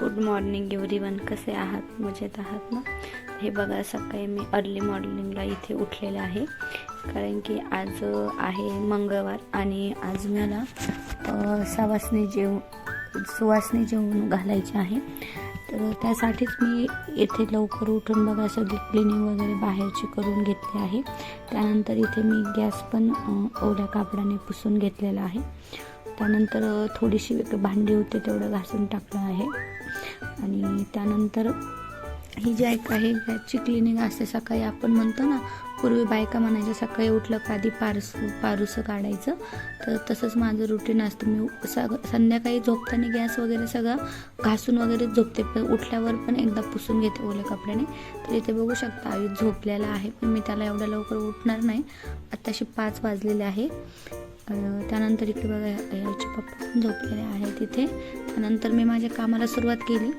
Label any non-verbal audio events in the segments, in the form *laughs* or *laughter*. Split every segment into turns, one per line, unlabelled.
Good morning everyone. कसे आहात? मजेत आहात ना? हे बघा सकाळी मी अर्ली मॉर्निंगला इथे उठलेले आहे. कारण की आज आहे मंगळवार आणि आज मला सवासनी जेव सुवासनी जेवण घालायचे आहे. तर त्यासाठीच मी येथे लवकर उठून बघा सगळी क्लिनिंग वगैरे बाहेरची करून घेतली आहे. त्यानंतर इथे मी गॅस पण ओल्या कापडाने पुसून घेतलेला आहे. त्यानंतर थोडीशी भांडी होते तेवढं घासून टाकलं आहे. आणि त्यानंतर ही जी एक आहे गॅसची क्लिनिंग असते सकाळी आपण म्हणतो ना पूर्वी बायका म्हणायच्या सकाळी उठलं का आधी पारसू पारुसं काढायचं. तर तसंच माझं रुटीन असतं. मी सग संध्याकाळी झोपताना गॅस वगैरे सगळं घासून वगैरे झोपते. पण उठल्यावर पण एकदा पुसून घेते ओल्या कपड्याने. तर इथे बघू शकता आई झोपलेला आहे पण मी त्याला एवढ्या लवकर उठणार नाही. आत्ताशी पाच वाजलेले आहे. त्यानंतर इकडे बघा याचे पप्पा पण झोपलेले आहेत तिथे त्यानंतर मी माझ्या कामाला सुरुवात केली.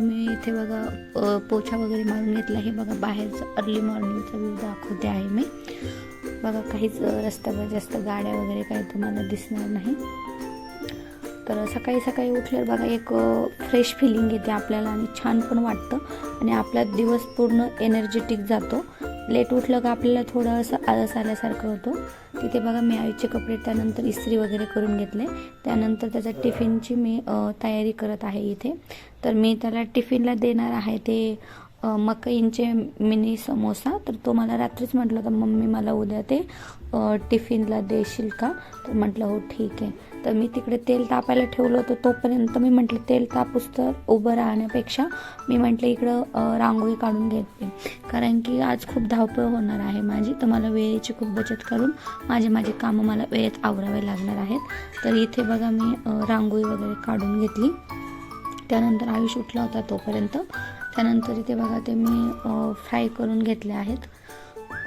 मी इथे बघा पोछा वगैरे मारून घेतला. हे बघा बाहेरचं अर्ली मॉर्निंगचा व्ह्यू दाखवते आहे मी. बघा काहीच रस्त्यावर जास्त गाड्या वगैरे काही तुम्हाला दिसणार नाही. तर सकाळी सकाळी उठल्यावर बघा एक फ्रेश फिलिंग येते आपल्याला आणि छान पण वाटतं. आणि आपला दिवस पूर्ण एनर्जेटिक जातो. लेट उठलं का आपल्याला थोडं असं आळस आल्यासारखं होतं. तिथे बघा मी आईचे कपडे त्यानंतर इस्त्री वगैरे करून घेतले. त्यानंतर त्याच्या टिफिनची मी तयारी करत आहे इथे. तर मी त्याला टिफिनला देणार आहे ते मकईंचे मिनी समोसा. तर तो मला रात्रीच म्हटलं होतं मम्मी मला उद्या ते टिफिनला देशील का? तर म्हटलं हो ठीक आहे. तर मी तिकडे तेल तापायला ठेवलं होतं. तोपर्यंत मी म्हटलं तेल तापूस तर उभं राहण्यापेक्षा मी म्हटलं इकडं रांगोळी काढून घेते. कारण की आज खूप धावपळ होणार आहे माझी. तर मला वेळेची खूप बचत करून माझे माझे कामं मला वेळेत आवरावे लागणार आहेत. तर इथे बघा मी रांगोळी वगैरे काढून घेतली. त्यानंतर आयुष उठला होता तोपर्यंत. त्यानंतर इथे बघा ते मी फ्राय करून घेतले आहेत.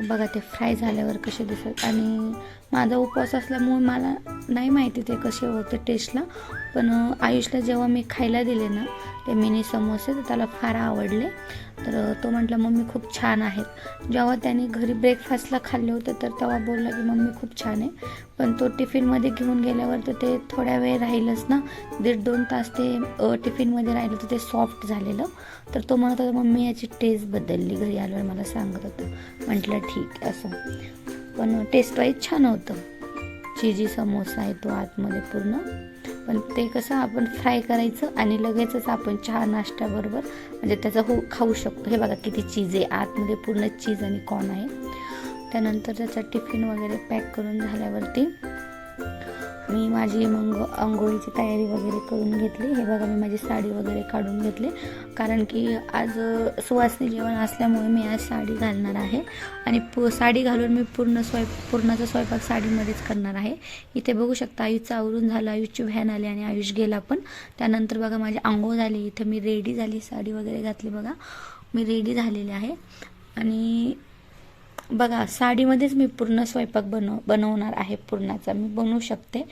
बघा ते फ्राय झाल्यावर कसे दिसत आणि माझा उपवास असल्यामुळे मला नाही माहिती ते कसे होते टेस्टला पण आयुषला जेव्हा मी खायला दिले ना ते मिनी समोसे तर त्याला फार आवडले. तर तो म्हटला मम्मी खूप छान आहेत. जेव्हा त्याने घरी ब्रेकफास्टला खाल्ले होते तर तेव्हा बोलला की मम्मी खूप छान आहे. पण तो टिफिनमध्ये घेऊन गेल्यावर तर ते थोड्या वेळ राहिलंच ना. दीड दोन तास ते टिफिनमध्ये राहिलं तर ते सॉफ्ट झालेलं. तर तो म्हणत होता मम्मी याची टेस्ट बदलली. घरी आल्यावर मला सांगत होता. म्हटलं ठीक आहे असं. पण टेस्ट वाईज छान होतं. चिजी समोसा आहे तो आतमध्ये पूर्ण. पण ते कसं आपण फ्राय करायचं आणि लगेचच आपण चहा नाश्त्याबरोबर म्हणजे त्याचा हो खाऊ शकतो. हे बघा किती चीज आहे. आतमध्ये पूर्ण चीज आणि कॉर्न आहे. त्यानंतर त्याचा टिफिन वगैरे पॅक करून झाल्यावरती मी माझी मग आंघोळीची तयारी वगैरे करून घेतली. हे बघा मी माझी साडी वगैरे काढून घेतली. कारण की आज सुवासनी जेवण असल्यामुळे मी आज साडी घालणार आहे. आणि पु साडी घालून मी पूर्ण स्वयं पूर्णाचा स्वयंपाक साडीमध्येच करणार आहे. इथे बघू शकता आयुषचं आवरून झालं आयुषची व्हॅन आली आणि आयुष गेला पण. त्यानंतर बघा माझी आंघोळ झाली. इथं मी रेडी झाली साडी वगैरे घातली बघा. मी रेडी झालेली आहे. आणि बघा साडीमध्येच मी पूर्ण स्वयंपाक बनव बनवणार आहे पूर्णाचा. मी बनवू शकते.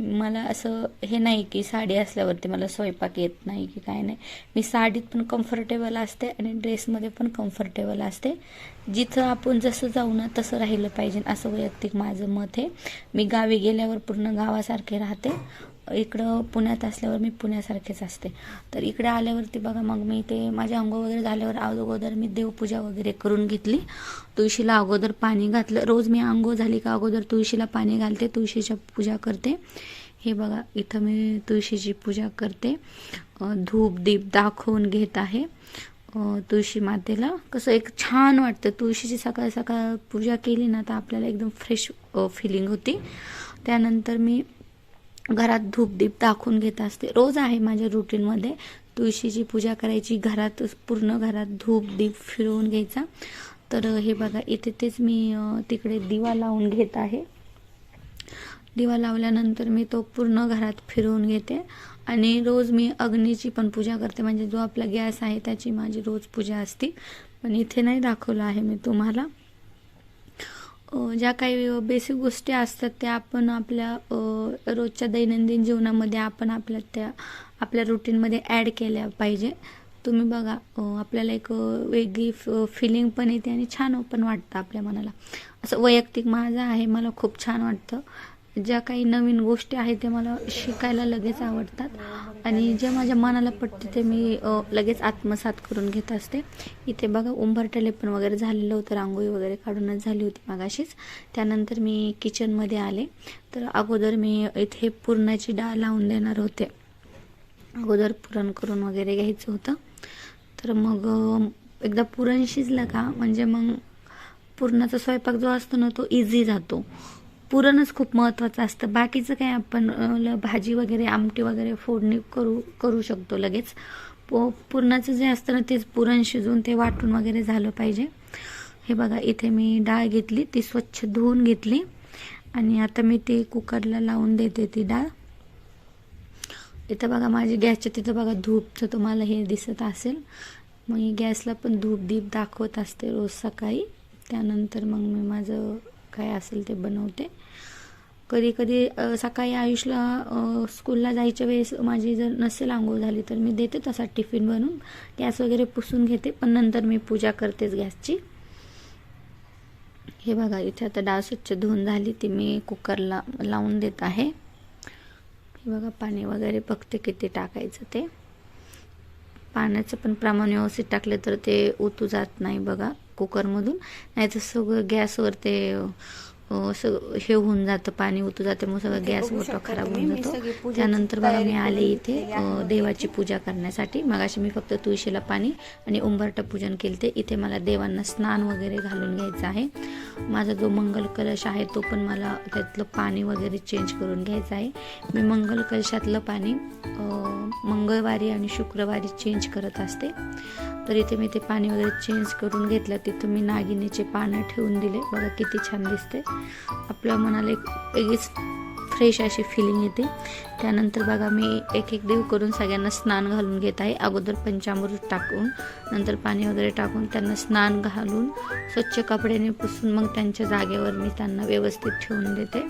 मला असं हे नाही की साडी असल्यावरती मला स्वयंपाक येत नाही की काय नाही. मी साडीत पण कम्फर्टेबल असते आणि ड्रेसमध्ये पण कम्फर्टेबल असते. जिथं आपण जसं जाऊ ना तसं राहिलं पाहिजे असं वैयक्तिक माझं मत आहे. मी गावी गेल्यावर पूर्ण गावासारखे राहते. इकडं पुण्यात असल्यावर मी पुण्यासारखेच असते. तर इकडे आल्यावरती बघा मग मी ते माझ्या अंघोळ वगैरे झाल्यावर अगोदर मी देवपूजा वगैरे करून घेतली. तुळशीला अगोदर पाणी घातलं. रोज मी आंघोळ झाली का अगोदर तुळशीला पाणी घालते तुळशीच्या पूजा करते. हे बघा इथं मी तुळशीची पूजा करते. धूप दीप दाखवून घेत आहे. तुळशी मातेला. कसं एक छान वाटतं. तुळशीची सकाळ सकाळ पूजा केली ना तर आपल्याला एकदम फ्रेश फिलिंग होती. त्यानंतर मी घरात धूपदीप दाखवून घेत असते. रोज आहे माझ्या रुटीनमध्ये तुळशीची पूजा करायची घरात पूर्ण घरात धूप दीप फिरवून घ्यायचा. तर हे बघा इथे तेच मी तिकडे दिवा लावून घेत आहे. दिवा लावल्यानंतर मी तो पूर्ण घरात फिरवून घेते. आणि रोज मी अग्नीची पण पूजा करते. म्हणजे जो आपला गॅस आहे त्याची माझी रोज पूजा असते. पण इथे नाही दाखवलं आहे मी तुम्हाला. ज्या काही बेसिक गोष्टी असतात त्या आपण आपल्या रोजच्या दैनंदिन जीवनामध्ये आपण आपल्या त्या आपल्या रुटीनमध्ये ॲड केल्या पाहिजे. तुम्ही बघा आपल्याला एक वेगळी फिलिंग पण येते आणि छान पण वाटतं आपल्या मनाला. असं वैयक्तिक माझं आहे मला खूप छान वाटतं. ज्या काही नवीन गोष्टी आहेत त्या मला शिकायला लगेच आवडतात. आणि जे माझ्या मनाला पटते ते मी लगेच आत्मसात करून घेत असते. इथे बघा उंबरटले पण वगैरे झालेलं होतं. रांगोळी वगैरे काढूनच झाली होती मागाशीच. त्यानंतर मी किचनमध्ये आले. तर अगोदर मी इथे पुरणाची डाळ लावून देणार होते. अगोदर पुरण करून वगैरे घ्यायचं होतं. तर मग एकदा पुरण शिजलं का म्हणजे मग पुरणाचा स्वयंपाक जो असतो ना तो इझी जातो. पुरणच खूप महत्त्वाचं असतं. बाकीचं काय आपण ल- भाजी वगैरे आमटी वगैरे फोडणी करू करू शकतो लगेच. पो पुरणाचं जे असतं ना तेच पुरण शिजवून ते वाटून वगैरे झालं पाहिजे. हे बघा इथे मी डाळ घेतली ती स्वच्छ धुवून घेतली. आणि आता मी ती कुकरला लावून देते ती डाळ. इथं बघा माझी गॅसच्या तिथं बघा धूपचं तुम्हाला हे दिसत असेल. मग मी गॅसला पण धूप दीप दाखवत असते रोज सकाळी. त्यानंतर मग मी माझं काय असेल ते बनवते. कधी कधी सकाळी आयुषला स्कूलला जायच्या वेळेस माझी जर नसेल आंघोळ झाली तर मी देते तसा टिफिन बनवून. गॅस वगैरे पुसून घेते पण नंतर मी पूजा करतेच गॅसची. हे बघा इथे आता डाळ स्वच्छ धुवून झाली ती मी कुकरला लावून देत आहे. हे बघा पाणी वगैरे बघते किती टाकायचं ते. पाण्याचं पण प्रमाण व्यवस्थित टाकलं तर ते ओतू जात नाही बघा. कुकरमधून नाही तर सगळं गॅसवर ते सगळं हे होऊन जातं पाणी ओतू जाते मग सगळं गॅस ओटो खराब होऊन जातो. त्यानंतर बघा मी आले इथे देवाची पूजा करण्यासाठी. मगाशी मी फक्त तुळशीला पाणी आणि उंबरटा पूजन केले ते इथे मला देवांना स्नान वगैरे घालून घ्यायचं आहे. माझा जो मंगल कलश आहे तो पण मला त्यातलं पाणी वगैरे चेंज करून घ्यायचं आहे. मी मंगल कलशातलं पाणी मंगळवारी आणि शुक्रवारी चेंज करत असते. तर इथे मी ते पाणी वगैरे चेंज करून घेतलं. तिथं मी नागिनीचे पानं ठेवून दिले. बघा किती छान दिसते आपल्या मनाला एक वेगळीच फ्रेश अशी फिलिंग येते. त्यानंतर बघा मी एक एक देव करून सगळ्यांना स्नान घालून घेत आहे. अगोदर पंचामृत टाकून नंतर पाणी वगैरे टाकून त्यांना स्नान घालून स्वच्छ कपड्याने पुसून मग त्यांच्या जागेवर मी त्यांना व्यवस्थित ठेवून देते.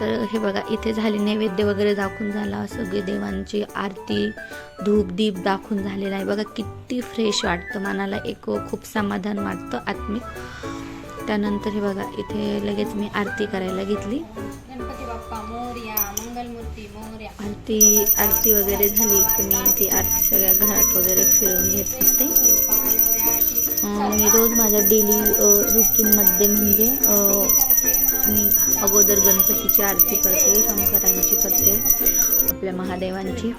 तर हे बघा इथे झाले नैवेद्य वगैरे दाखवून झाला. सगळे देवांची आरती धूप दीप दाखवून झालेला आहे. बघा किती फ्रेश वाटतं. मनाला एक खूप समाधान वाटतं आत्मिक. त्यानंतर हे बघा इथे लगेच मी आरती करायला घेतली.
गणपती बाप्पा मोरया मंगलमूर्ती मोरया.
आरती आरती वगैरे झाली की मी ती आरती सगळ्या घरात वगैरे फिरून घेत असते. मी रोज माझ्या डेली रुटीनमध्ये म्हणजे मी अगोदर गणपतीची आरती करते शंकरांची करते आपल्या महादेवांची.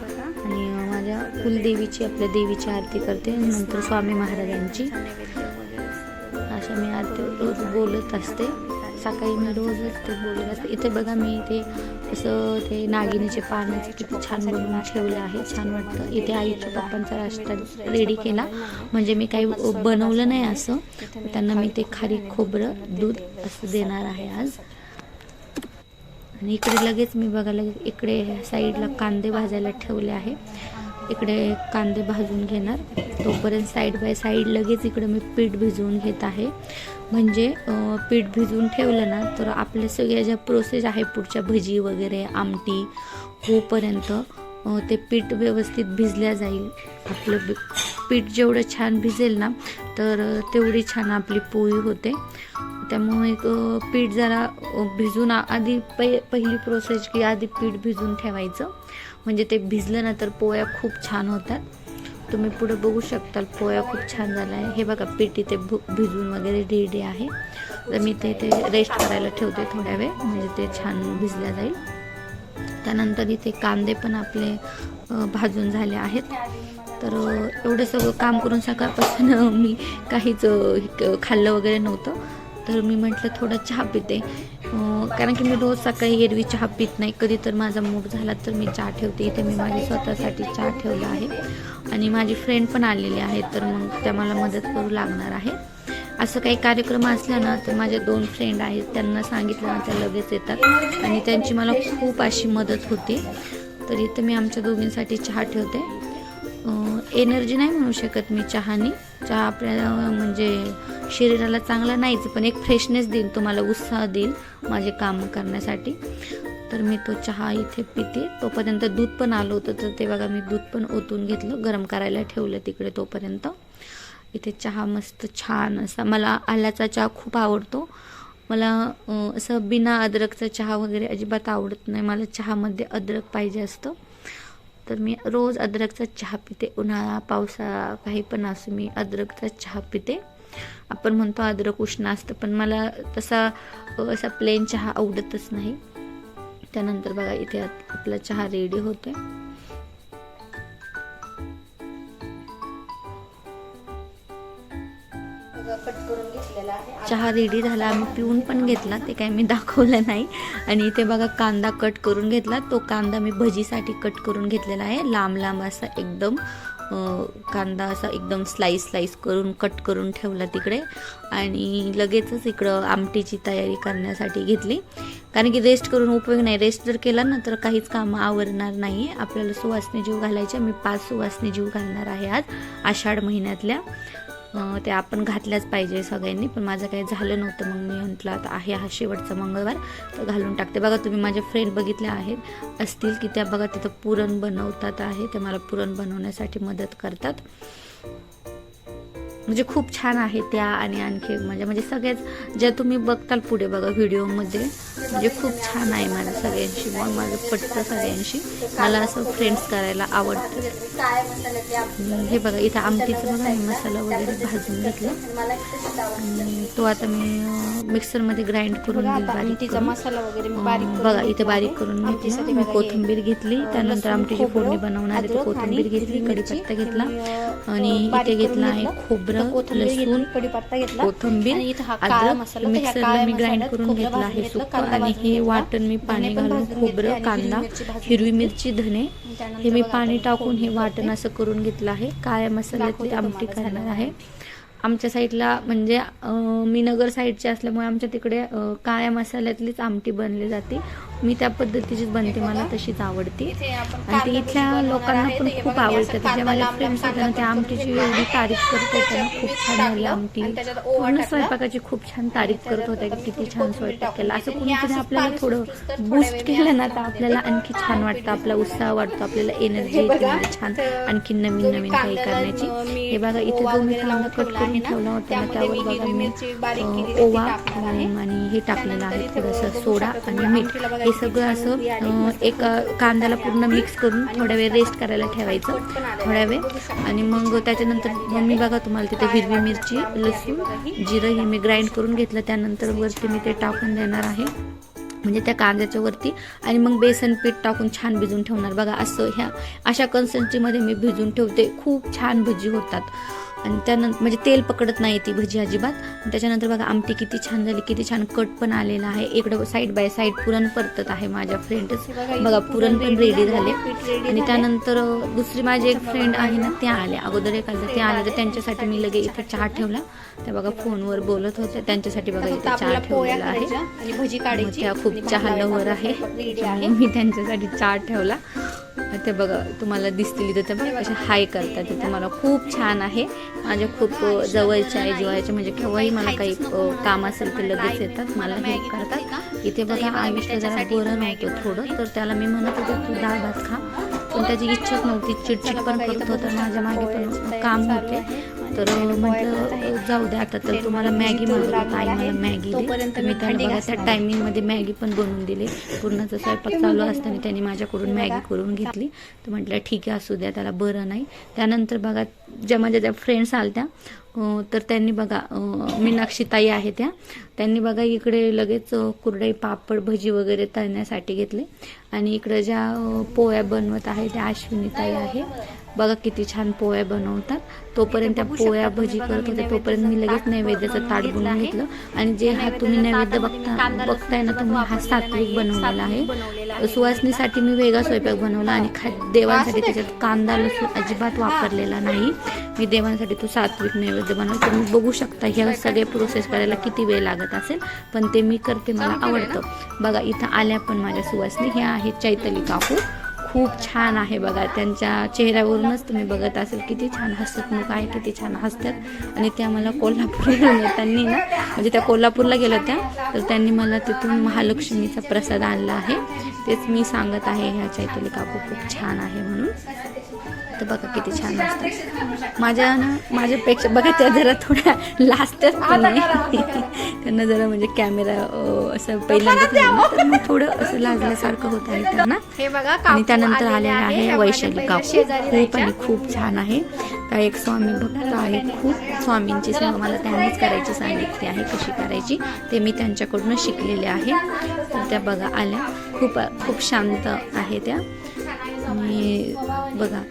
आणि माझ्या कुलदेवीची आपल्या देवीची आरती करते नंतर स्वामी महाराजांची. अशा मी आरती बोलत असते. सकाळी मी रोजच ते बोलत असते. इथे बघा मी ते असं ते नागिनीचे पाण्याचे किती छान बनवून ठेवले आहे. छान वाटतं. इथे आईच्या पप्पांचा नाश्ता रेडी केला. म्हणजे मी काही बनवलं नाही असं. त्यांना मी ते खारी खोबरं दूध असं देणार आहे आज. आणि इकडे लगेच मी बघा लगेच इकडे साईडला कांदे भाजायला ठेवले आहे. इकडे कांदे भाजून घेणार. तोपर्यंत साईड बाय साईड लगेच इकडे मी पीठ भिजवून घेत आहे. म्हणजे पीठ भिजवून ठेवलं ना तर आपल्या सगळ्या ज्या प्रोसेस आहे पुढच्या भजी वगैरे आमटी होपर्यंत ते पीठ व्यवस्थित भिजल्या जाईल. आपलं पीठ जेवढं छान भिजेल ना तर तेवढी छान आपली पोळी होते. त्यामुळे एक पीठ जरा भिजून आधी पै पहिली प्रोसेस की आधी पीठ भिजून ठेवायचं. म्हणजे ते भिजलं ना तर पोळ्या खूप छान होतात. तुम्ही पुढे बघू शकता पोळ्या खूप छान झाल्या आहे. हे बघा पीठ इथे भिजून वगैरे रेडी आहे. तर मी ते ते रेस्ट करायला ठेवते थोड्या वेळ म्हणजे ते छान भिजल्या जाईल. त्यानंतर इथे कांदे पण आपले भाजून झाले आहेत. तर एवढं सगळं काम करून सकाळपासून मी काहीच क- खाल्लं वगैरे नव्हतं. तर मी म्हटलं थोडं चहा पिते. कारण की मी रोज सकाळी एरवी चहा पित नाही. कधी तर माझा मूड झाला तर मी चहा ठेवते. इथे मी माझी स्वतःसाठी चहा ठेवला आहे. आणि माझी फ्रेंड पण आलेली आहे तर मग त्या मला मदत करू लागणार आहे. असं काही कार्यक्रम असला ना तर माझ्या दोन फ्रेंड आहेत. त्यांना सांगितलं ना त्या लगेच येतात. आणि त्यांची मला खूप अशी मदत होते. तर इथं मी आमच्या दोघींसाठी चहा ठेवते. एनर्जी नाही म्हणू शकत मी चहानी. चहा आपल्याला म्हणजे शरीराला चांगला नाहीच पण एक फ्रेशनेस देईल तुम्हाला उत्साह देईल माझे काम करण्यासाठी. तर मी तो चहा इथे पिते. तोपर्यंत दूध पण आलं होतं तर ते बघा मी दूध पण ओतून घेतलं गरम करायला ठेवलं तिकडे तोपर्यंत. इथे चहा मस्त छान असा मला आल्याचा चहा खूप आवडतो. मला असं बिना अद्रकचा चहा वगैरे अजिबात आवडत नाही. मला चहामध्ये अद्रक पाहिजे असतं. तर मी रोज अद्रकचा चहा पिते. उन्हाळा पावसाळा काही पण असू मी अद्रकचा चहा पिते. आपण म्हणतो अद्रक उष्ण असतं पण मला तसा असा प्लेन चहा आवडतच नाही. त्यानंतर बघा इथे आपला चहा रेडी होतोय.
कट करून घेतलेला आहे.
चहा रेडी झाला आम्ही पिऊन पण घेतला ते काय मी दाखवलं नाही. आणि इथे बघा कांदा कट करून घेतला. तो कांदा मी भजीसाठी कट करून घेतलेला आहे. लांब लांब असा एकदम कांदा असा एकदम स्लाईस स्लाईस करून कट करून ठेवला तिकडे. आणि लगेचच इकडं आमटीची तयारी करण्यासाठी घेतली. कारण की रेस्ट करून उपयोग नाही. रेस्ट जर केला ना तर काहीच कामं आवरणार नाही आपल्याला सुवासनी जीव घालायच्या मी पाच सुवासनी जीव घालणार आहे आज आषाढ महिन्यातल्या. ते आपण घातल्याच पाहिजे सगळ्यांनी पण माझं काही झालं नव्हतं मग मी म्हटलं आता आहे हा शेवटचा मंगळवार तर घालून टाकते. बघा तुम्ही माझे फ्रेंड बघितल्या आहेत असतील की त्या बघा तिथं पुरण बनवतात आहे ते मला पुरण बनवण्यासाठी मदत करतात. म्हणजे खूप छान आहे त्या आणि आणखी माझ्या म्हणजे सगळ्याच ज्या तुम्ही बघताल पुढे बघा व्हिडिओमध्ये म्हणजे खूप छान आहे मला सगळ्यांशी. मग माझं पटतं सगळ्यांशी. मला असं फ्रेंड्स करायला आवडतं. हे बघा इथं आमटीचं बघा मसाला वगैरे भाजून घेतला. तो आता मी मिक्सरमध्ये ग्राइंड करून
आमटीचा. मसाला वगैरे
बघा इथे बारीक. करून घेतला. मी कोथिंबीर घेतली त्यानंतर आमटीची फोडणी बनवणार कोथिंबीर घेतली कढीपत्ता घेतला. आणि इथे घेतला आहे. खोबरं.
कोथिंबीर
लसूण कोथिंबीर
हा
अद्रक मिक्सरला मी ग्राइंड करून घेतलं आहे
घेतलं,
सुकं.
कांदा
आणि हे वाटण मी पाणी घालून खोबरं कांदा
हिरवी मिरची
धने हे मी पाणी टाकून हे वाटण. असं करून घेतलं आहे. काळ्या मसाल्यातली आमटी करणार आहे. आमच्या साईडला म्हणजे मी नगर साईडची असल्यामुळे आमच्या तिकडे काळ्या मसाल्यातलीच आमटी बनली जाते. मी त्या पद्धतीचीच बनते मला तशीच आवडते. आणि ते इथल्या लोकांना. पण खूप आवडतं.
कांदा
माझ्या फ्रेंड्स होत्या ना त्या आमटीची एवढी. तारीफ करत होत्या ना खूप छान झाली आमटी पूर्ण. स्वयंपाकाची खूप छान तारीफ करत होत्या की किती छान स्वयंपाक केला. असं कोणीतरी आपल्याला थोडं बूस्ट केलं ना तर आपल्याला. आणखी छान वाटतं. आपला उत्साह वाटतो आपल्याला एनर्जी येते म्हणजे छान. आणखी नवीन नवीन काही करण्याची हे बघा इथे जो मी कांदा कट करून ठेवला होता ना त्यावर बघा मी ओवा आणि हे टाकलेलं आहे थोडंसं सोडा आणि मीठ हे सगळं असं एक कांद्याला पूर्ण मिक्स करून
थोड्या
थोडा वेळ रेस्ट करायला ठेवायचं थोड्या वेळ. आणि मग त्याच्यानंतर मम्मी मी बघा तुम्हाला तिथे हिरवी मिरची लसूण जिरं हे मी ग्राइंड करून घेतलं. त्यानंतर वरती मी ते टाकून देणार आहे. म्हणजे त्या कांद्याच्या वरती. आणि मग बेसन पीठ टाकून छान भिजून ठेवणार. बघा असं ह्या अशा कन्सन्सीमध्ये मी भिजून ठेवते. खूप छान भजी होतात. आणि त्यानंतर म्हणजे तेल पकडत नाही ती भजी अजिबात. त्याच्यानंतर बघा आमटी किती छान झाली किती छान कट पण आलेला आहे. इकडं साईड बाय साईड पुरण परतत आहे माझ्या फ्रेंडच
हे बघा,
बघा पुरण पण रेडी झाले आणि. त्यानंतर दुसरी माझी एक फ्रेंड आहे ना त्या आल्या. अगोदर एक आल्या त्या आल्या तर त्यांच्यासाठी मी लगे इथे चहा ठेवला. त्या बघा फोनवर बोलत होत्या. त्यांच्यासाठी बघा इथे चहा ठेवलेला आहे.
भजी
त्या खूप चहा. लवर आहे. मी त्यांच्यासाठी चहा ठेवला. ते बघा तुम्हाला दिसतील इथं ते कसे हाय करतात. ते तुम्हाला खूप छान आहे. माझ्या खूप जवळच्या आहे जिवायच्या म्हणजे केव्हाही मला काही काम असेल तर लगेच येतात मला हेल्प करतात. इथे बघा आयुष्य जरा बरं नव्हतं थोडं तर त्याला मी म्हणत होते तू डाळ भात खा. पण त्याची इच्छाच नव्हती चिडचिड पण करत होता. माझ्या मागे पण काम होते. तर म्हटलं जाऊ दे आता तर तुम्हाला मॅगी मागत होता आई मला मॅगी.
तोपर्यंत मी भांडी
बघा त्या. टायमिंगमध्ये मॅगी पण बनवून दिली. पूर्णाचा स्वयंपाक चालू असताना त्यांनी माझ्याकडून मॅगी करून घेतली. तर म्हटलं ठीक आहे असू द्या त्याला बरं नाही. त्यानंतर बघा ज्या माझ्या ज्या फ्रेंड्स आल्या त्या तर त्यांनी बघा अं, मीनाक्षीताई आहे त्या. त्यांनी बघा इकडे लगेच कुरडई पापड भजी वगैरे तळण्यासाठी घेतले. आणि इकडे ज्या पोळ्या बनवत आहे त्या अश्विनीताई आहे. बघा किती छान पोळ्या बनवतात. तोपर्यंत त्या पोळ्या भजी करत होते. तोपर्यंत मी लगेच नैवेद्याचं ताट बनवून घेतलं. आणि जे हा तुम्ही नैवेद्य बघता बघताय ना तुम्ही हा सात्विक बनवलेला आहे. सुवासनीसाठी मी वेगळा स्वयंपाक बनवला आणि खा देवांसाठी त्याच्यात कांदा लसूण अजिबात वापरलेला नाही. मी देवांसाठी तो सात्विक नैवेद्य बनवला. तुम्ही बघू शकता ह्या सगळे प्रोसेस करायला किती वेळ लागत असेल. पण ते मी करते मला आवडतं. बघा इथं आल्या पण माझ्या सुवासनी. ह्या आहेत चैतली काकू खूप छान आहे बघा. त्यांच्या चेहऱ्यावरूनच तुम्ही बघत असेल किती छान हसतमुख आहे किती छान हसतात. आणि त्या मला कोल्हापूरवरून *laughs* त्यांनी ना म्हणजे त्या कोल्हापूरला गेल्या होत्या तर त्यांनी मला तिथून महालक्ष्मीचा प्रसाद आणला आहे. तेच मी सांगत आहे ह्या चैतली काकू खूप छान आहे म्हणून. तर बघा किती छान असतात माझ्या ना माझ्यापेक्षा बघा त्या जरा थोड्या लाजतात पण नाही त्यांना जरा म्हणजे कॅमेरा असं पहिल्यांदा तर मग थोडं असं लाजल्यासारखं होत आहे त्यांना.
हे बघा
आणि त्यानंतर
आलेले
आहे वैशाली
शेजारी
खूप आणि. खूप छान आहे. त्या एक स्वामी भक्त आहे खूप. स्वामींची सेवा मला त्यांनीच करायची सांगितली आहे कशी करायची ते मी त्यांच्याकडूनच शिकलेले आहे. तर त्या बघा आल्या. खूप खूप शांत आहे त्या. आणि बघा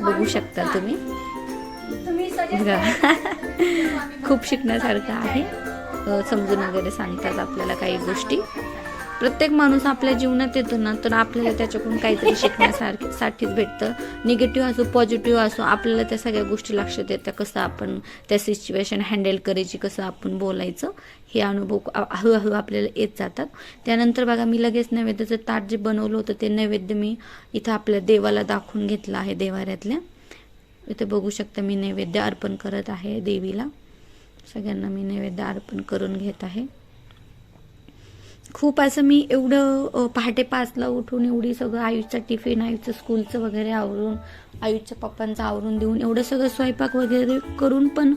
बघू शकता तुम्ही. *laughs* खूप शिकण्यासारखं आहे. समजून वगैरे सांगतात आपल्याला काही गोष्टी. प्रत्येक माणूस आपल्या जीवनात येतो ना तर आपल्याला त्याच्याकडून काहीतरी शिकण्यासारखं साठीच भेटतं. निगेटिव्ह असो पॉझिटिव्ह असो आपल्याला त्या सगळ्या गोष्टी लक्षात येतात. कसं आपण त्या सिच्युएशन हँडल करायची कसं आपण बोलायचं हे अनुभव हळूहळू आपल्याला येत जातात. त्यानंतर बघा मी लगेच नैवेद्याचं ताट जे बनवलं होतं ते नैवेद्य मी इथं आपल्या देवाला दाखवून घेतलं आहे देवाऱ्यातल्या. इथे बघू शकता मी नैवेद्य अर्पण करत आहे देवीला. सगळ्यांना मी नैवेद्य अर्पण करून घेत आहे. खूप असं मी एवढं पहाटे पाचला उठून एवढी सगळं आयुषचं टिफिन आयुषचं स्कूलचं वगैरे आवरून आयुषच्या पप्पांचं आवरून देऊन एवढं सगळं स्वयंपाक वगैरे करून पण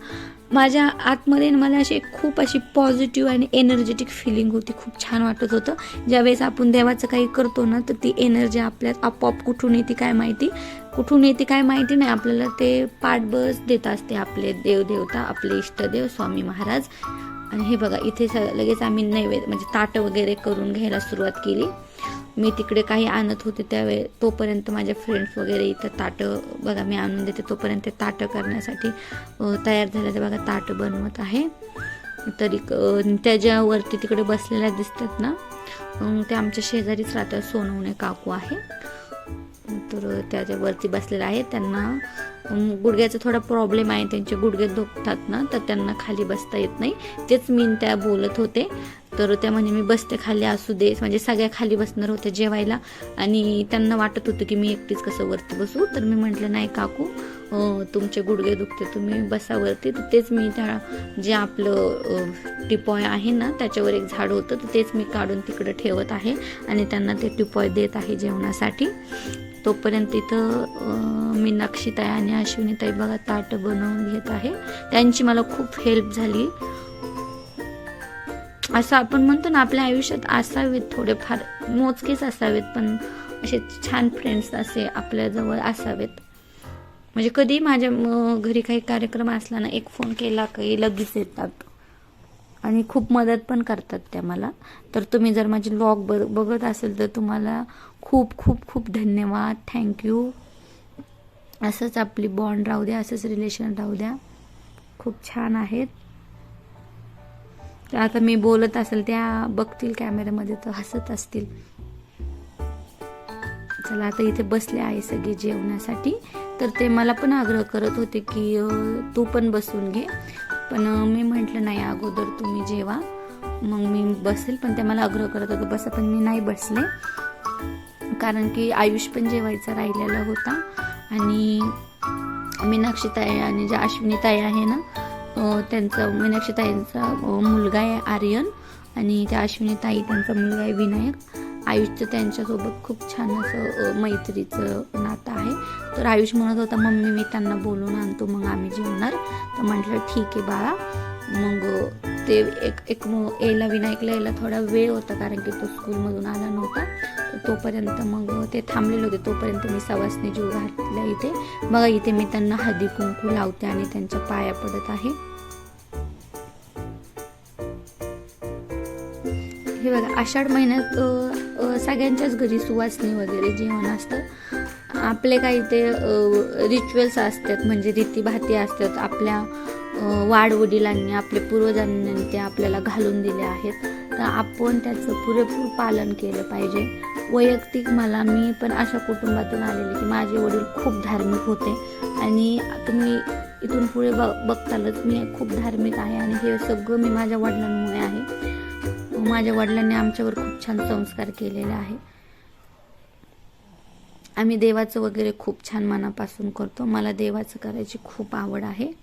माझ्या आतमध्ये मला अशी एक खूप अशी पॉझिटिव्ह आणि एनर्जेटिक फिलिंग होती. खूप छान वाटत होतं. ज्यावेळेस आपण देवाचं काही करतो ना तर ती एनर्जी आपल्यात आपोआप कुठून येते काय माहिती? कुठून येते काय माहिती नाही. आपल्याला ते पाठबळ देत असते आपले देवदेवता आपले इष्टदेव स्वामी महाराज. आणि हे बघा इथे स लगेच आम्ही नैवेद्य म्हणजे ताटं वगैरे करून घ्यायला सुरुवात केली. मी तिकडे काही आणत होते त्यावेळे तोपर्यंत माझ्या फ्रेंड्स वगैरे इथं ताटं बघा मी आणून देते. तोपर्यंत ते ताटं करण्यासाठी तयार झाल्या ते बघा ताटं बनवत आहे. तरी त्याच्यावरती तिकडे बसलेल्या दिसतात ना? ते आमच्या शेजारीच राहतात सोनवणे काकू आहे. तर त्याच्यावरती बसलेलं आहेत त्यांना गुडघ्याचा थोडा प्रॉब्लेम आहे. त्यांचे गुडघे दुखतात ना तर त्यांना खाली बसता येत नाही. तेच मी त्या बोलत होते. तर त्या म्हणजे मी बसते खाली असू दे. म्हणजे सगळ्या खाली बसणार होत्या जेवायला. आणि त्यांना वाटत होतं की मी एकटीच कसं वरती बसू. तर मी म्हटलं नाही काकू तुमचे गुडघे दुखते तुम्ही बसावरती तर तेच मी त्या जे आपलं टिपॉय आहे ना त्याच्यावर एक झाड होतं. तर तेच मी काढून तिकडे ठेवत आहे आणि त्यांना ते टिपॉय देत आहे जेवणासाठी. तोपर्यंत इथं मी नक्षीताई आणि अश्विनीताई बघा ताट बनवून घेत आहे. त्यांची मला खूप हेल्प झाली. असं आपण म्हणतो ना आपल्या आयुष्यात असावेत थोडेफार मोजकेच असावेत पण असे छान फ्रेंड्स असे आपल्याजवळ असावेत. म्हणजे कधी माझ्या घरी काही कार्यक्रम असला ना एक फोन केला काही लगेच येतात. आणि खूप मदत पण करतात त्या मला. तर तुम्ही जर माझे ब्लॉग ब बघत असेल तर तुम्हाला खूप खूप खूप धन्यवाद. थँक्यू असंच आपली बॉन्ड राहू द्या असंच रिलेशन राहू द्या. खूप छान आहेत. तर आता मी बोलत असेल त्या बघतील कॅमेऱ्यामध्ये तर हसत असतील. चला आता इथे बसले आहे सगळे जेवणासाठी. तर ते मला पण आग्रह करत होते की तू पण बसून घे. पण मी म्हटलं नाही अगोदर तुम्ही जेवा. मग मी बसेल पण ते मला आग्रह करत होते बसा पण मी नाही बसले. कारण की आयुष पण जेवायचा राहिलेला होता. आणि मीनाक्षीताई आणि ज्या अश्विनीताई आहे ना त्यांचा मीनाक्षीताईंचा ताईंचा मुलगा आहे आर्यन आणि त्या अश्विनीताई त्यांचा मुलगा आहे विनायक. आयुषचं त्यांच्यासोबत खूप छान असं मैत्रीचं नातं आहे. तर आयुष म्हणत होता मम्मी मी त्यांना बोलून आणतो मग आम्ही जेवणार. तर म्हटलं ठीक आहे बाळा. मग ते एक एक मग यायला विनायकला यायला थोडा वेळ होता कारण की तो स्कूलमधून आला नव्हता. तोपर्यंत मग ते थांबलेले होते. तोपर्यंत मी सवासने जीव घातला इथे. बघा इथे मी त्यांना हळदी कुंकू लावते आणि त्यांच्या पाया पडत आहे. हे बघा आषाढ महिन्यात सगळ्यांच्याच घरी सुवासनी वगैरे जेवण असतं. आपले काही ते रिच्युअल्स असतात म्हणजे रीतीभाती असतात. आपल्या वाडवडिलांनी आपल्या पूर्वजांनी ते आपल्याला घालून दिले आहेत. तर आपण त्याचं पुरेपूर पालन केलं पाहिजे. वैयक्तिक मला मी पण अशा कुटुंबातून आलेले की माझे वडील खूप धार्मिक होते. आणि तुम्ही इथून पुढे ब बघतालच मी खूप धार्मिक आहे आणि हे सगळं मी माझ्या वडिलांमुळे आहे. माझ्या वडिलांनी आमच्यावर खूप छान संस्कार केलेले आहे. आम्ही देवाचं वगैरे खूप छान मनापासून करतो. मला देवाचं करायची खूप आवड आहे.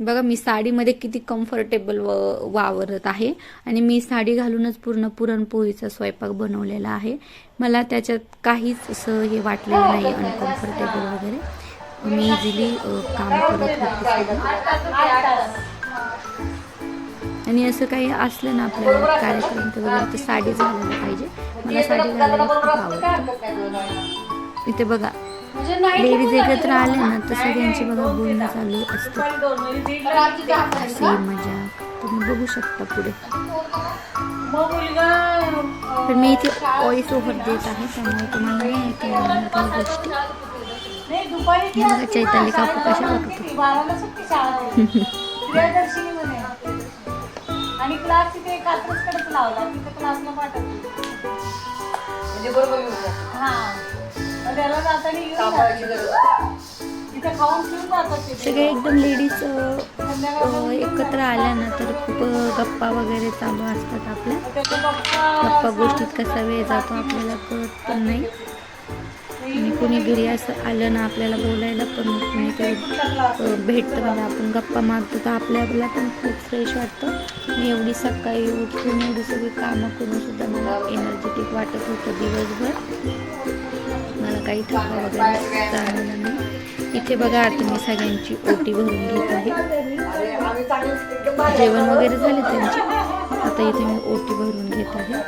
बघा मी साडीमध्ये किती कम्फर्टेबल व वावरत आहे. आणि मी साडी घालूनच पूर्ण पुरणपोळीचा स्वयंपाक बनवलेला आहे. मला त्याच्यात काहीच असं हे वाटलेलं नाही अनकम्फर्टेबल वगैरे. मी इझिली काम करत होते आणि असं काही असलं ना आपल्याला कार्यक्रम वगैरे तर साडी घालायला पाहिजे. मला साडी घालायला खूप आवडतं. इथे बघा लेडीज एकत्र आले ना. तर सगळ्यांची बघा बोलणं चालू असतं. मजा. तुम्ही बघू शकता पुढे. तर मी इथे व्हॉइस ओव्हर देत आहे त्यामुळे तुम्हाला नाही काही गोष्टी. बघा चैताली काकू कशा होती. *laughs*
आणि क्लास तिथे कात्रजकडेच लावला तिथे क्लासला
म्हणजे बरोबर.
हा. त्याला जाताना घेऊन जाते. तिथे खाऊन पिऊन जातात तिथे.
सगळे एकदम लेडीज एकत्र आल्या ना तर खूप गप्पा वगैरे चालू असतात आपल्या. गप्पा गोष्टीत कसा वेळ जातो आपल्याला कळत पण नाही. आणि कुणी घरी असं आलं ना आपल्याला बोलायला पण कुणीतरी अ, भेटतं म्हणजे आपण गप्पा मारतो. तर आपल्याला पण खूप फ्रेश वाटतं. मी एवढी सकाळी उठून एवढी सगळी कामं करून सुद्धा मला एनर्जेटिक वाटत होतं दिवसभर. मला काही थकवा वगैरे जाणवला नाही इथे बघा आता मी सगळ्यांची ओटी भरून घेत आहे.
अरे, आम्ही चांगले एकदम भारी.
जेवण वगैरे झाले त्यांचे? आता इथे मी ओटी भरून घेत आहे?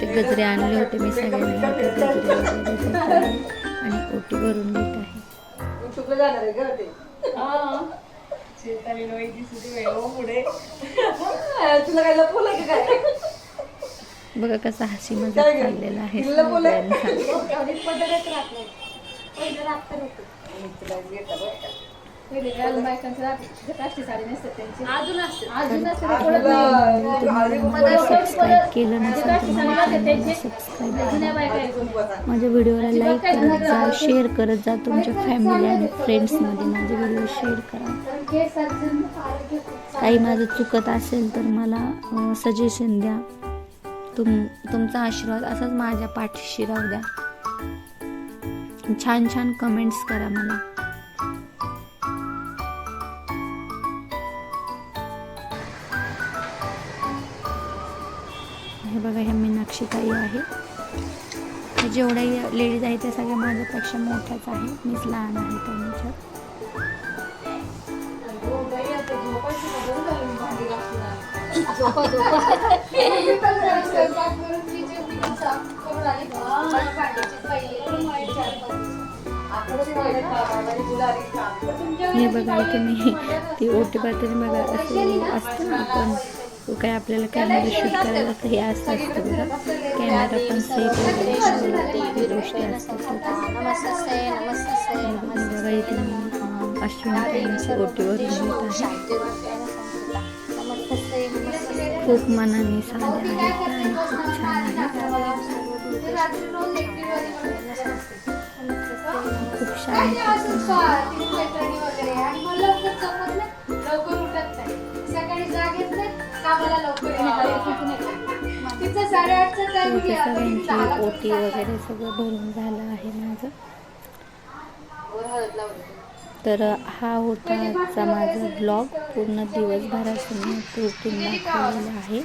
ते गजरे आणले होते मी सगळ्यांना ते गजरे वगैरे आणि ओटी भरून घेत आहे.
पुढे. *laughs*
तुला काय लपवलं की काय?
बघा कसा हसी मजाक चाललेला आहे केलं नसेल. माझ्या व्हिडिओला लाईक करत जा शेअर करत जा तुमच्या फॅमिली आणि फ्रेंड्समध्ये माझे व्हिडिओ शेअर करा. काही माझं चुकत असेल तर मला सजेशन द्या. तुम तुमचा आशीर्वाद असाच माझ्या पाठीशी राहू द्या. छान छान कमेंट्स करा मला. हे बघा ह्या मीनाक्षीताई आहे. ह्या जेवढ्याही लेडीज आहेत त्या सगळ्या माझ्यापेक्षा मोठ्याच आहे मीच लहान आहे त्यांच्यात हे बघा की मी ती ओटी पातळी बघा असं असतं ना आपण काय आपल्याला कॅमेरा शूट करायला असतं हे असं असतं बघा. कॅमेरा पण सेट वगैरे गोष्टी असतात बघा इथे मी अश्विनी ओटीवर घेत आहे. खूप मनाने साध्या आहेत आणि खूप छान आहेत. खूप शांत सगळ्यांची ओटी वगैरे सगळं भरून झालं आहे माझं. तर हा होता आजचा माझा ब्लॉग पूर्ण दिवसभराचं मी रुटीन आहे.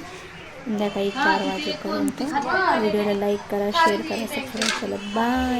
संध्याकाळी चार वाजेपर्यंत. व्हिडिओला लाईक करा शेअर करा सबस्क्राईब करा. बाय